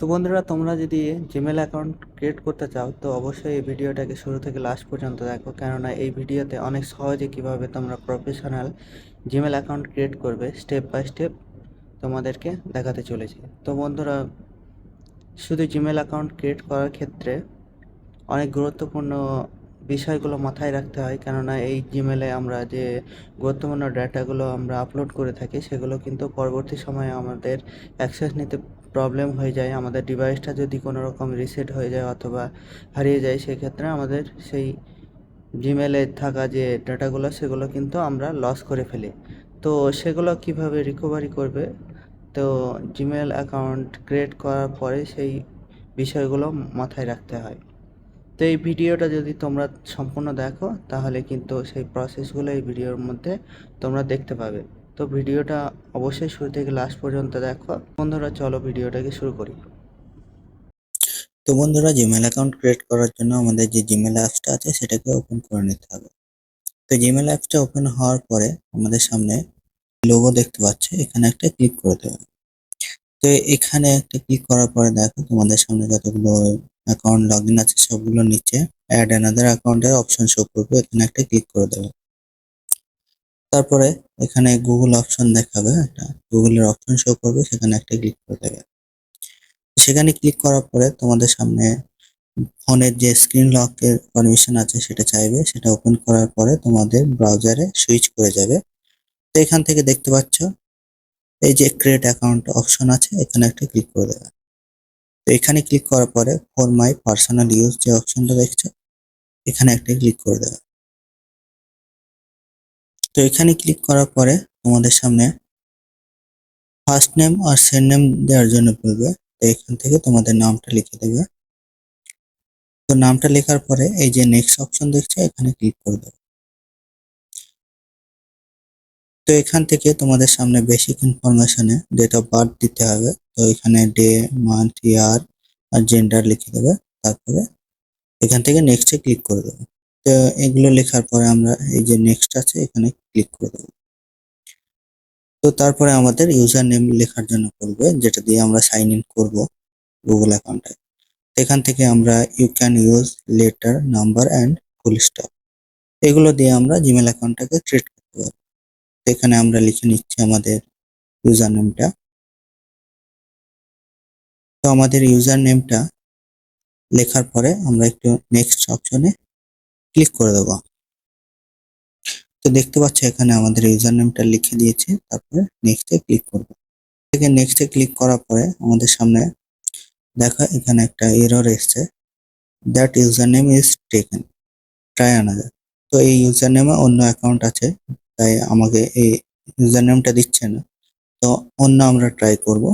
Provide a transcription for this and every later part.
তো বন্ধুরা, তোমরা যদি জিমেল অ্যাকাউন্ট ক্রিয়েট করতে চাও, তো অবশ্যই এই ভিডিওটাকে শুরু থেকে লাস্ট পর্যন্ত দেখো। কেননা এই ভিডিওতে অনেক সহজে কীভাবে তোমরা প্রফেশনাল জিমেল অ্যাকাউন্ট ক্রিয়েট করবে স্টেপ বাই স্টেপ তোমাদেরকে দেখাতে চলেছি। তো বন্ধুরা, শুধু জিমেল অ্যাকাউন্ট ক্রিয়েট করার ক্ষেত্রে অনেক গুরুত্বপূর্ণ বিষয়গুলো মাথায় রাখতে হয়। কেননা এই জিমেলে আমরা যে গুরুত্বপূর্ণ ডাটাগুলো আমরা আপলোড করে থাকি, সেগুলো কিন্তু পরবর্তী সময়ে আমাদের অ্যাক্সেস নিতে প্রবলেম হয়ে যায়, আমাদের ডিভাইসটা যদি কোনো রকম রিসেট হয়ে যায় অথবা হারিয়ে যায়, সেক্ষেত্রে আমাদের সেই জিমেলে থাকা যে ডাটাগুলো সেগুলো কিন্তু আমরা লস করে ফেলি। তো সেগুলো কীভাবে রিকভারি করবে? তো জিমেল অ্যাকাউন্ট ক্রিয়েট করার পরে সেই বিষয়গুলো মাথায় রাখতে হয়। তো এই ভিডিওটা যদি তোমরা সম্পূর্ণ দেখো, তাহলে কিন্তু সেই প্রসেসগুলো এই ভিডিওর মধ্যে তোমরা দেখতে পাবে। তো ভিডিওটা অবশ্যই শুরু থেকে লাস্ট পর্যন্ত দেখো। বন্ধুরা, চলো ভিডিওটাকে শুরু করি। তো বন্ধুরা জিমেল অ্যাকাউন্ট ক্রিয়েট করার জন্য আমাদের যে জিমেল অ্যাপসটা আছে, সেটাকে ওপেন করে নিতে হবে। তো জিমেল অ্যাপসটা ওপেন হওয়ার পরে আমাদের সামনে লোগো দেখতে পাচ্ছে। এখানে একটা ক্লিক করে দেবে তো এখানে একটা ক্লিক করার পরে দেখো, তোমাদের সামনে যতগুলো অ্যাকাউন্ট লগ ইন আছে, সবগুলো নিচে অ্যাড অ্যানাদার অ্যাকাউন্টের অপশন শো করবে। এখানে একটা ক্লিক করে দেবে তারপরে এখানে গুগল অপশন দেখাবে, একটা গুগলের অপশন শো করবে, সেখানে একটা ক্লিক করে দেবে। সেখানে ক্লিক করার পরে তোমাদের সামনে ফোনের যে স্ক্রিন লকের পারমিশন আছে সেটা চাইবে, সেটা ওপেন করার পরে তোমাদের ব্রাউজারে সুইচ করে যাবে। তো এখান থেকে দেখতে পাচ্ছ, এই যে ক্রিয়েট অ্যাকাউন্ট অপশন আছে, এখানে একটা ক্লিক করে দেবে। তো এখানে ক্লিক করার পরে ফর মাই পার্সোনাল ইউজ যে অপশনটা দেখছ, এখানে একটা ক্লিক করে দেবে। তো এখানে ক্লিক করার পরে তোমাদের সামনে ফার্স্ট নেম আর সেন্ড নেম দেওয়ার জন্য বলবে। তো এখান থেকে তোমাদের নামটা লিখে দেবে। তো নামটা লেখার পরে এই যে নেক্সট অপশন দেখছ, এখানে ক্লিক করে দেবে। তো এখান থেকে তোমাদের সামনে বেসিক ইনফরমেশনে ডেট অফ বার্থ দিতে হবে। তো এখানে ডে মান্থ ইয়ার আর জেন্ডার লিখে দেবে। তারপরে এখান থেকে নেক্সটে ক্লিক করে দেবে। এগুলো লেখার পরে আমরা এই যে নেক্সট আছে, এখানে ক্লিক করে দেবো। তো তারপরে আমাদের ইউজার নেম লেখার জন্য বলবে, যেটা দিয়ে আমরা সাইন ইন করব গুগল অ্যাকাউন্টে এখান থেকে আমরা you can use letter number and full stop এগুলো দিয়ে আমরা জিমেল অ্যাকাউন্টটাকে ক্রিয়েট করতে পারব। এখানে আমরা লিখে নিচ্ছি আমাদের ইউজার নেমটা তো আমাদের ইউজার নেমটা লেখার পরে আমরা একটু নেক্সট অপশনে ক্লিক করে দেবো। তো দেখতে পাচ্ছ এখানে আমাদের ইউজার নেমটা লিখে দিয়েছে, তারপরে নেক্সটে ক্লিক করব। থেকে নেক্সটে ক্লিক করার পরে আমাদের সামনে দেখা এখানে একটা এরর এসছে that user name is taken try another তো এই ইউজার নেমে অন্য অ্যাকাউন্ট আছে, তাই আমাকে এই ইউজার নেমটা দিচ্ছে না। তো অন্য আমরা ট্রাই করব।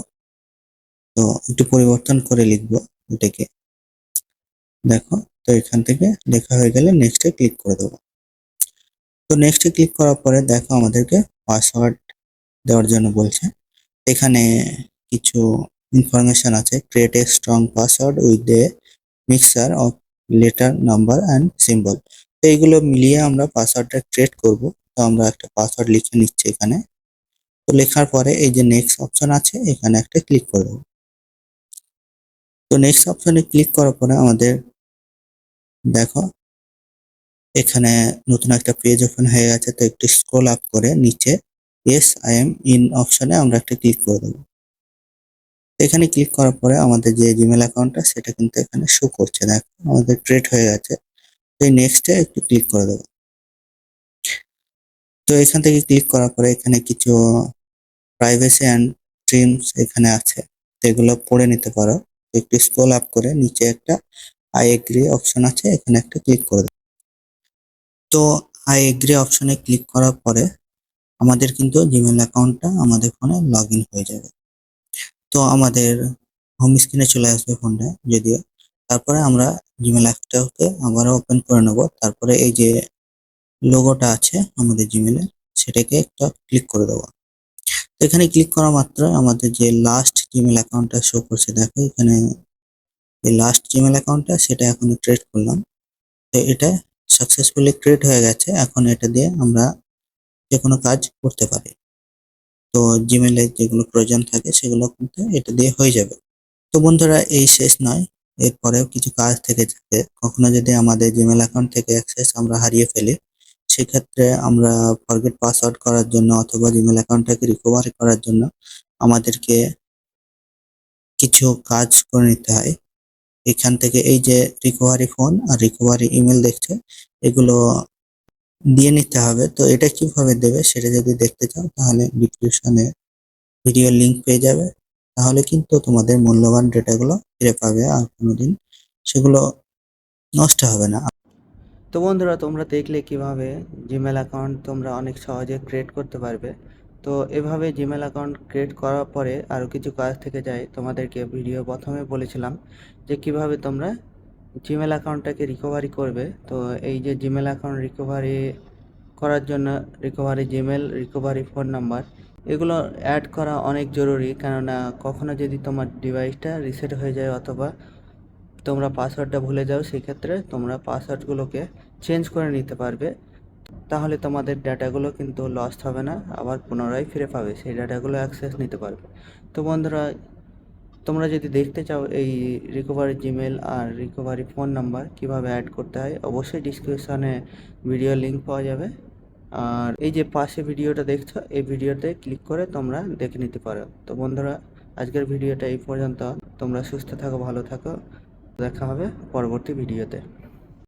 তো একটু পরিবর্তন করে লিখব এটাকে। দেখো তো এখান থেকে লেখা হয়ে গেলে নেক্সটে ক্লিক করে দেবো। তো নেক্সটে ক্লিক করার পরে দেখো আমাদেরকে পাসওয়ার্ড দেওয়ার জন্য বলছে। এখানে কিছু ইনফরমেশন আছে create a strong password with a mixture of letter number and symbol তো এইগুলো মিলিয়ে আমরা পাসওয়ার্ডটা ক্রিয়েট করব। তো আমরা একটা পাসওয়ার্ড লিখে নিচ্ছি এখানে। তো লেখার পরে এই যে নেক্সট অপশন আছে, এখানে একটা ক্লিক করে দেবো। তো নেক্সট অপশনে ক্লিক করার পরে আমাদের দেখো। এখানে নতুন একটা পেজ ওপেন হয়ে গেছে, তো একটু স্ক্রল আপ করে নিচে এস আই এম ইন অপশনে আমরা একটা ক্লিক করে দেবো। এখানে ক্লিক করার পরে আমাদের যে জিমেল অ্যাকাউন্টটা সেটা কিন্তু এখানে শো করছে। দেখো, আমাদের ট্রেড হয়ে গেছে। তো নেক্সটে একটু ক্লিক করে দেবো। তো এখান থেকে ক্লিক করার পরে এখানে কিছু প্রাইভেসি অ্যান্ড ট্রিমস এখানে আছে। তো এগুলো পড়ে নিতে পারো। একটু স্ক্রল আপ করে নিচে একটা আই এগ্রি অপশন আছে, এখানে একটা ক্লিক করে দেবো। তো আই এগ্রি অপশনে ক্লিক করার পরে আমাদের কিন্তু জিমেল অ্যাকাউন্টটা আমাদের ফোনে লগ হয়ে যাবে। তো আমাদের হোম স্ক্রিনে চলে আসবে ফোনটা যদিও। তারপরে আমরা জিমেল অ্যাপটাকে আবারও ওপেন করে নেব। তারপরে এই যে লোগোটা আছে আমাদের জিমেলে সেটাকে একটা ক্লিক করে দেবো। এখানে ক্লিক করা মাত্র আমাদের যে লাস্ট জিমেল অ্যাকাউন্টটা শো করছে, দেখো এখানে এই লাস্ট জিমেল অ্যাকাউন্টটা সেটা এখন ক্রিয়েট করলাম। তো এটা সাকসেসফুলি ক্রিয়েট হয়ে গেছে। এখন এটা দিয়ে আমরা যে কোনো কাজ করতে পারি। তো জিমেলে যেগুলো প্রয়োজন থাকে, সেগুলো কিন্তু এটা দিয়ে হয়ে যাবে। তো বন্ধুরা, এই শেষ নয়। এরপরেও কিছু কাজ থেকে যাবে কখনো যদি আমাদের জিমেল অ্যাকাউন্ট থেকে অ্যাক্সেস আমরা হারিয়ে ফেলি, সেক্ষেত্রে আমরা ফরগেট পাসওয়ার্ড করার জন্য অথবা জিমেল অ্যাকাউন্টটাকে রিকভারি করার জন্য আমাদেরকে কিছু কাজ করে নিতে হয়। এখান থেকে এই যে রিকভারি ফোন আর রিকভারি ইমেল দেখছে, এগুলো দিয়ে নিতে হবে। তো এটা কীভাবে দেবে সেটা যদি দেখতে চাও, তাহলে ডিসক্রিপশনে ভিডিও লিংক পেয়ে যাবে। তাহলে কিন্তু তোমাদের মূল্যবান ডেটাগুলো ফিরে পাবে আর কোনোদিন সেগুলো নষ্ট হবে না। তো বন্ধুরা, তোমরা দেখলে কীভাবে জিমেল অ্যাকাউন্ট তোমরা অনেক সহজে ক্রিয়েট করতে পারবে। তো এভাবে জিমেল অ্যাকাউন্ট ক্রিয়েট করার পরে আরও কিছু কাজ থেকে যায়। তোমাদেরকে ভিডিও প্রথমে বলেছিলাম যে কীভাবে তোমরা জিমেল অ্যাকাউন্টটাকে রিকভারি করবে। তো এই যে জিমেল অ্যাকাউন্ট রিকভারি করার জন্য recovery Gmail recovery phone number এগুলো অ্যাড করা অনেক জরুরি। কেননা কখনো যদি তোমার ডিভাইসটা রিসেট হয়ে যায় অথবা তোমরা পাসওয়ার্ডটা ভুলে যাও, সেক্ষেত্রে তোমরা পাসওয়ার্ডগুলোকে চেঞ্জ করে নিতে পারবে। তাহলে তোমাদের ডাটাগুলো কিন্তু লস্ট হবে না, আবার পুনরায় ফিরে পাবে, সেই ডাটাগুলো অ্যাক্সেস নিতে পারবে। তো বন্ধুরা, তোমরা যদি দেখতে চাও এই রিকভারি জিমেল আর রিকভারি ফোন নাম্বার কীভাবে অ্যাড করতে হয়, অবশ্যই ডিসক্রিপশনে ভিডিও লিংক পাওয়া যাবে। আর এই যে পাশে ভিডিওটা দেখছ, এই ভিডিওতে ক্লিক করে তোমরা দেখে নিতে পারো। তো বন্ধুরা, আজকের ভিডিওটা এই পর্যন্ত। তোমরা সুস্থ থাকো, ভালো থাকো। দেখা হবে পরবর্তী ভিডিওতে